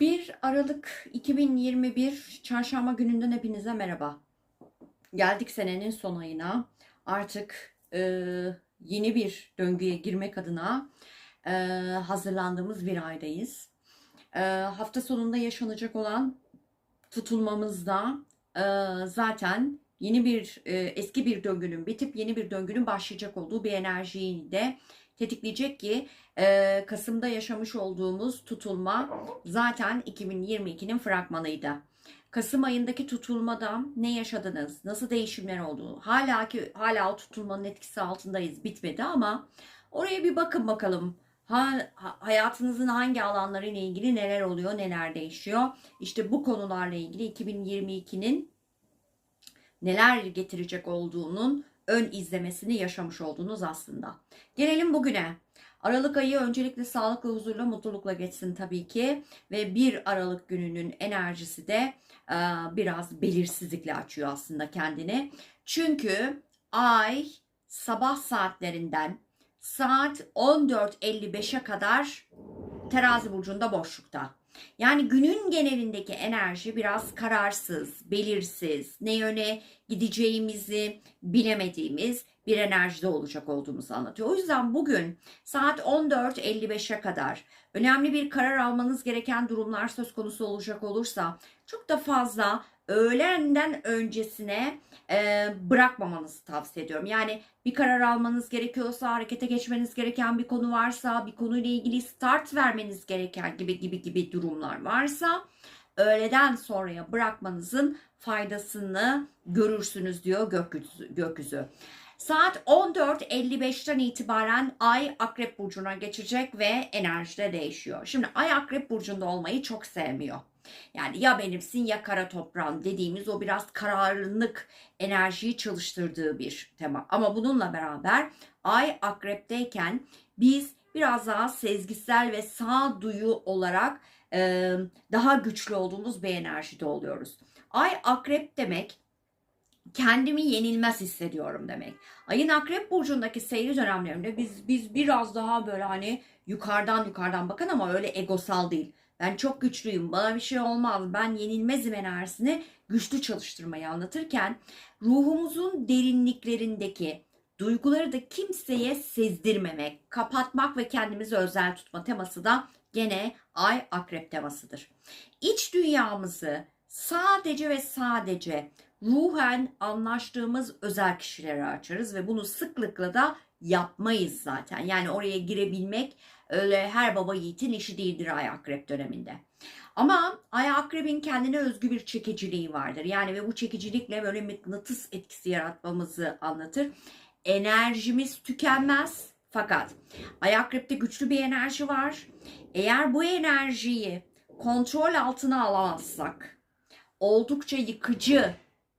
1 Aralık 2021 Çarşamba gününden hepinize merhaba. Geldik senenin son ayına. Artık e, yeni bir döngüye girmek adına e, hazırlandığımız bir aydayız. E, hafta sonunda yaşanacak olan tutulmamızda e, zaten yeni bir e, eski bir döngünün bitip yeni bir döngünün başlayacak olduğu bir enerjiyi de tetikleyecek ki e, Kasım'da yaşamış olduğumuz tutulma zaten 2022'nin fragmanıydı. Kasım ayındaki tutulmada ne yaşadınız? Nasıl değişimler oldu? Hala ki hala o tutulmanın etkisi altındayız. Bitmedi ama oraya bir bakın bakalım. Ha, ha- hayatınızın hangi alanlarıyla ilgili neler oluyor, neler değişiyor? İşte bu konularla ilgili 2022'nin neler getirecek olduğunun ön izlemesini yaşamış oldunuz aslında. Gelelim bugüne. Aralık ayı öncelikle sağlıklı, huzurla, mutlulukla geçsin tabii ki. Ve 1 Aralık gününün enerjisi de e, biraz belirsizlikle açıyor aslında kendini. Çünkü ay sabah saatlerinden saat 14.55'e kadar terazi burcunda boşlukta. Yani günün genelindeki enerji biraz kararsız, belirsiz, ne yöne gideceğimizi bilemediğimiz bir enerjide olacak olduğumuzu anlatıyor. O yüzden bugün saat 14.55'e kadar önemli bir karar almanız gereken durumlar söz konusu olacak olursa çok da fazla öğlenden öncesine e, bırakmamanızı tavsiye ediyorum. Yani bir karar almanız gerekiyorsa, harekete geçmeniz gereken bir konu varsa, bir konuyla ilgili start vermeniz gereken gibi gibi gibi durumlar varsa öğleden sonraya bırakmanızın faydasını görürsünüz diyor gökyüzü. gökyüzü. Saat 14.55'ten itibaren Ay Akrep Burcu'na geçecek ve enerji de değişiyor. Şimdi Ay Akrep Burcu'nda olmayı çok sevmiyor. Yani ya benimsin ya kara toprağın dediğimiz o biraz kararlılık enerjiyi çalıştırdığı bir tema. Ama bununla beraber Ay Akrep'teyken biz biraz daha sezgisel ve sağduyu olarak e, daha güçlü olduğumuz bir enerjide oluyoruz. Ay Akrep demek kendimi yenilmez hissediyorum demek. Ayın Akrep burcundaki seyir dönemlerinde biz biz biraz daha böyle hani yukarıdan yukarıdan bakın ama öyle egosal değil. Ben çok güçlüyüm, bana bir şey olmaz, ben yenilmezim enerjisini güçlü çalıştırmayı anlatırken ruhumuzun derinliklerindeki duyguları da kimseye sezdirmemek, kapatmak ve kendimizi özel tutma teması da gene ay akrep temasıdır. İç dünyamızı sadece ve sadece ruhen anlaştığımız özel kişilere açarız ve bunu sıklıkla da yapmayız zaten. Yani oraya girebilmek öyle her baba yiğitin işi değildir ay akrep döneminde. Ama ay akrebin kendine özgü bir çekiciliği vardır. Yani ve bu çekicilikle böyle mıknatıs etkisi yaratmamızı anlatır. Enerjimiz tükenmez fakat ay akrepte güçlü bir enerji var. Eğer bu enerjiyi kontrol altına alamazsak oldukça yıkıcı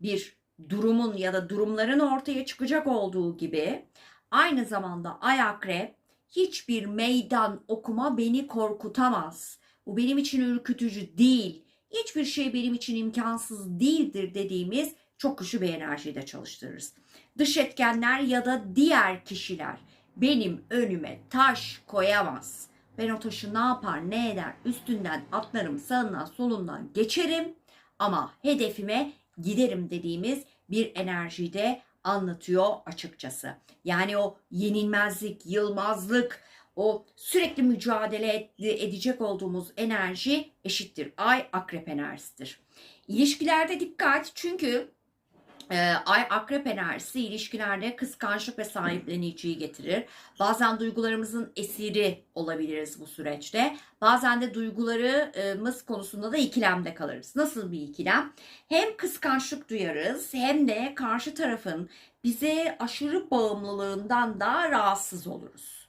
bir durumun ya da durumların ortaya çıkacak olduğu gibi aynı zamanda ay akrep hiçbir meydan okuma beni korkutamaz. Bu benim için ürkütücü değil. Hiçbir şey benim için imkansız değildir dediğimiz çok güçlü bir enerjide çalıştırırız. Dış etkenler ya da diğer kişiler benim önüme taş koyamaz. Ben o taşı ne yapar ne eder üstünden atlarım sağından solundan geçerim ama hedefime giderim dediğimiz bir enerjide anlatıyor açıkçası. Yani o yenilmezlik, yılmazlık, o sürekli mücadele ed- edecek olduğumuz enerji eşittir. Ay akrep enerjisidir. İlişkilerde dikkat çünkü ay akrep enerjisi ilişkilerde kıskançlık ve sahipleniciyi getirir. Bazen duygularımızın esiri olabiliriz bu süreçte. Bazen de duygularımız konusunda da ikilemde kalırız. Nasıl bir ikilem? Hem kıskançlık duyarız hem de karşı tarafın bize aşırı bağımlılığından da rahatsız oluruz.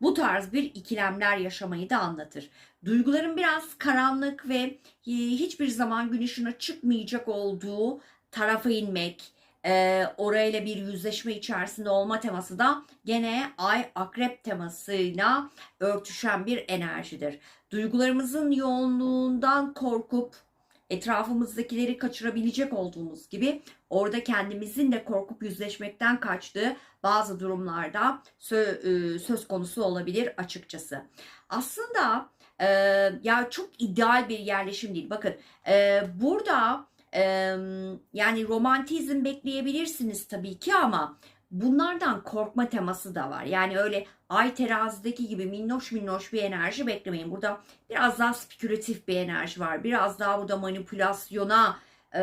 Bu tarz bir ikilemler yaşamayı da anlatır. Duyguların biraz karanlık ve e, hiçbir zaman gün ışığına çıkmayacak olduğu tarafa inmek, e, orayla bir yüzleşme içerisinde olma teması da gene ay akrep temasıyla örtüşen bir enerjidir. Duygularımızın yoğunluğundan korkup etrafımızdakileri kaçırabilecek olduğumuz gibi orada kendimizin de korkup yüzleşmekten kaçtığı bazı durumlarda e, söz konusu olabilir açıkçası. Aslında e, ya çok ideal bir yerleşim değil. Bakın e, burada yani romantizm bekleyebilirsiniz tabii ki ama bunlardan korkma teması da var. Yani öyle ay terazideki gibi minnoş minnoş bir enerji beklemeyin. Burada biraz daha spekülatif bir enerji var. Biraz daha burada manipülasyona e,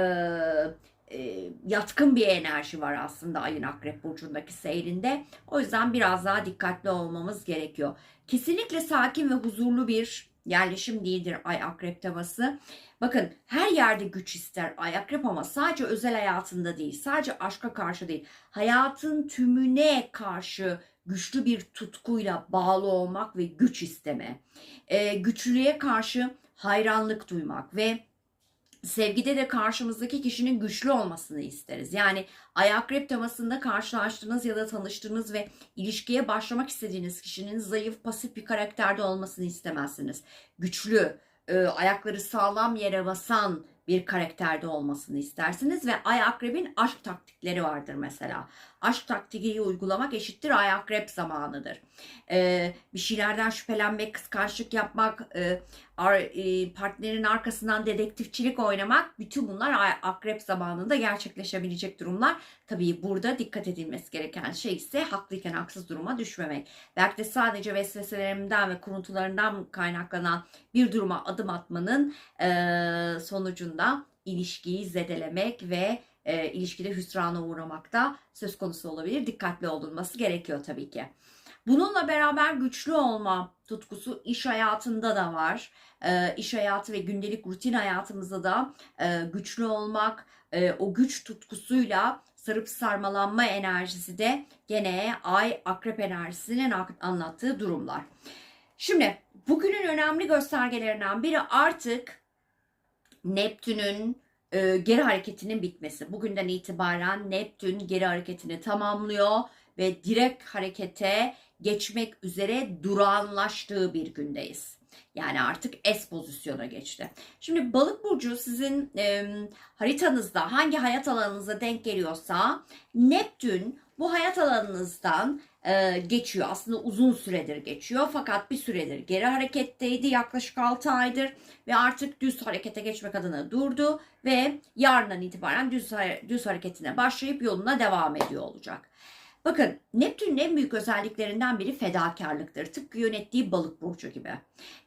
e, yatkın bir enerji var aslında ayın akrep burcundaki seyrinde. O yüzden biraz daha dikkatli olmamız gerekiyor. Kesinlikle sakin ve huzurlu bir yerleşim değildir ay akrep teması. Bakın her yerde güç ister ay akrep ama sadece özel hayatında değil, sadece aşka karşı değil, hayatın tümüne karşı güçlü bir tutkuyla bağlı olmak ve güç isteme. Ee, güçlüğe karşı hayranlık duymak ve sevgide de karşımızdaki kişinin güçlü olmasını isteriz. Yani ay akrep temasında karşılaştığınız ya da tanıştığınız ve ilişkiye başlamak istediğiniz kişinin zayıf, pasif bir karakterde olmasını istemezsiniz. Güçlü, e, ayakları sağlam yere basan bir karakterde olmasını istersiniz ve ay akrebin aşk taktikleri vardır mesela. Aşk taktiği uygulamak eşittir ay akrep zamanıdır. Ee, bir şeylerden şüphelenmek, kıskançlık yapmak, e, partnerin arkasından dedektifçilik oynamak bütün bunlar akrep zamanında gerçekleşebilecek durumlar. Tabii burada dikkat edilmesi gereken şey ise haklıyken haksız duruma düşmemek. Belki de sadece vesveselerimden ve kuruntularından kaynaklanan bir duruma adım atmanın e, sonucunda ilişkiyi zedelemek ve e, ilişkide hüsrana uğramak da söz konusu olabilir. Dikkatli olunması gerekiyor tabii ki. Bununla beraber güçlü olma tutkusu iş hayatında da var. E, iş hayatı ve gündelik rutin hayatımızda da e, güçlü olmak, e, o güç tutkusuyla sarıp sarmalanma enerjisi de gene ay akrep enerjisinin anlattığı durumlar. Şimdi bugünün önemli göstergelerinden biri artık Neptün'ün e, geri hareketinin bitmesi. Bugünden itibaren Neptün geri hareketini tamamlıyor ve direkt harekete geçmek üzere durağanlaştığı bir gündeyiz. Yani artık S pozisyona geçti. Şimdi balık burcu sizin e, haritanızda hangi hayat alanınıza denk geliyorsa Neptün bu hayat alanınızdan e, geçiyor. Aslında uzun süredir geçiyor fakat bir süredir geri hareketteydi yaklaşık 6 aydır ve artık düz harekete geçmek adına durdu ve yarından itibaren düz, düz hareketine başlayıp yoluna devam ediyor olacak. Bakın Neptün'ün en büyük özelliklerinden biri fedakarlıktır. Tıpkı yönettiği balık burcu gibi.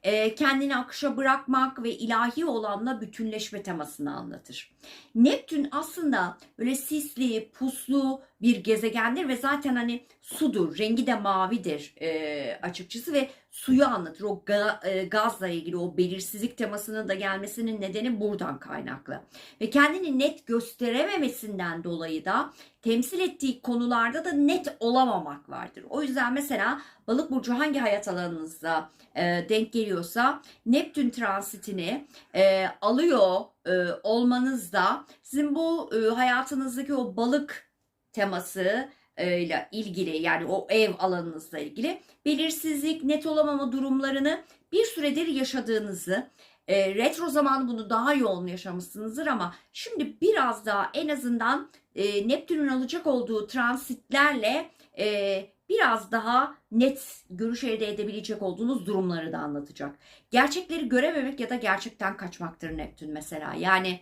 E, kendini akışa bırakmak ve ilahi olanla bütünleşme temasını anlatır. Neptün aslında böyle sisli, puslu bir gezegendir ve zaten hani sudur, rengi de mavidir e, açıkçası ve suyu anlatır. O ga, e, gazla ilgili o belirsizlik temasının da gelmesinin nedeni buradan kaynaklı. Ve kendini net gösterememesinden dolayı da temsil ettiği konularda da net olamamak vardır. O yüzden mesela balık burcu hangi hayat alanınızda e, denk geliyorsa Neptün transitini e, alıyor e, olmanız da sizin bu e, hayatınızdaki o balık teması ile ilgili yani o ev alanınızla ilgili belirsizlik, net olamama durumlarını bir süredir yaşadığınızı e, retro zaman bunu daha yoğun yaşamışsınızdır ama şimdi biraz daha en azından e, Neptün'ün alacak olduğu transitlerle e, biraz daha net görüş elde edebilecek olduğunuz durumları da anlatacak. Gerçekleri görememek ya da gerçekten kaçmaktır Neptün mesela. Yani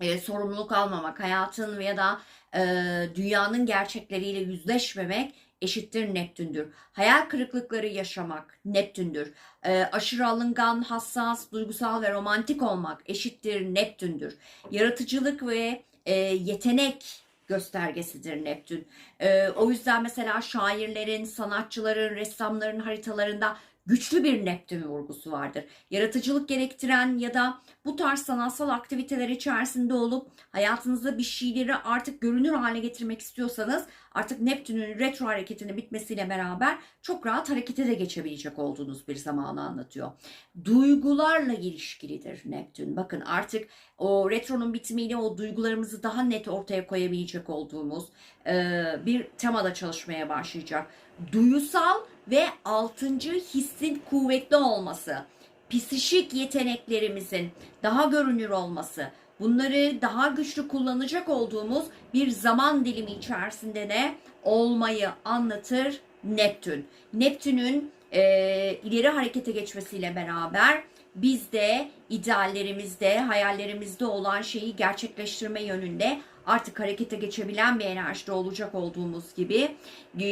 e, sorumluluk almamak, hayatın ya da e, dünyanın gerçekleriyle yüzleşmemek eşittir Neptündür. Hayal kırıklıkları yaşamak Neptündür. E, aşırı alıngan, hassas, duygusal ve romantik olmak eşittir Neptündür. Yaratıcılık ve e, yetenek göstergesidir Neptün. E, o yüzden mesela şairlerin, sanatçıların, ressamların haritalarında güçlü bir Neptün vurgusu vardır. Yaratıcılık gerektiren ya da bu tarz sanatsal aktiviteler içerisinde olup hayatınızda bir şeyleri artık görünür hale getirmek istiyorsanız artık Neptün'ün retro hareketinin bitmesiyle beraber çok rahat harekete de geçebilecek olduğunuz bir zamanı anlatıyor. Duygularla ilişkilidir Neptün. Bakın artık o retronun bitimiyle o duygularımızı daha net ortaya koyabilecek olduğumuz bir temada çalışmaya başlayacak. Duyusal ve altıncı hissin kuvvetli olması, psişik yeteneklerimizin daha görünür olması, bunları daha güçlü kullanacak olduğumuz bir zaman dilimi içerisinde de olmayı anlatır Neptün. Neptün'ün e, ileri harekete geçmesiyle beraber biz de ideallerimizde, hayallerimizde olan şeyi gerçekleştirme yönünde artık harekete geçebilen bir enerjide olacak olduğumuz gibi e,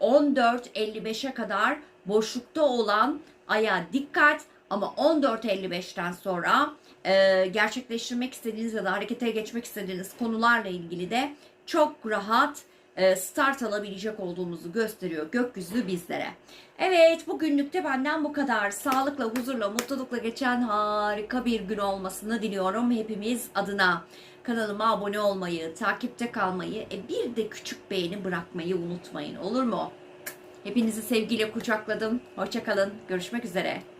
14.55'e kadar boşlukta olan aya dikkat. Ama 14.55'ten sonra e, gerçekleştirmek istediğiniz ya da harekete geçmek istediğiniz konularla ilgili de çok rahat start alabilecek olduğumuzu gösteriyor gökyüzü bizlere. Evet bugünlük de benden bu kadar. Sağlıkla, huzurla, mutlulukla geçen harika bir gün olmasını diliyorum hepimiz adına. Kanalıma abone olmayı, takipte kalmayı, e, bir de küçük beğeni bırakmayı unutmayın olur mu? Hepinizi sevgiyle kucakladım. Hoşçakalın. Görüşmek üzere.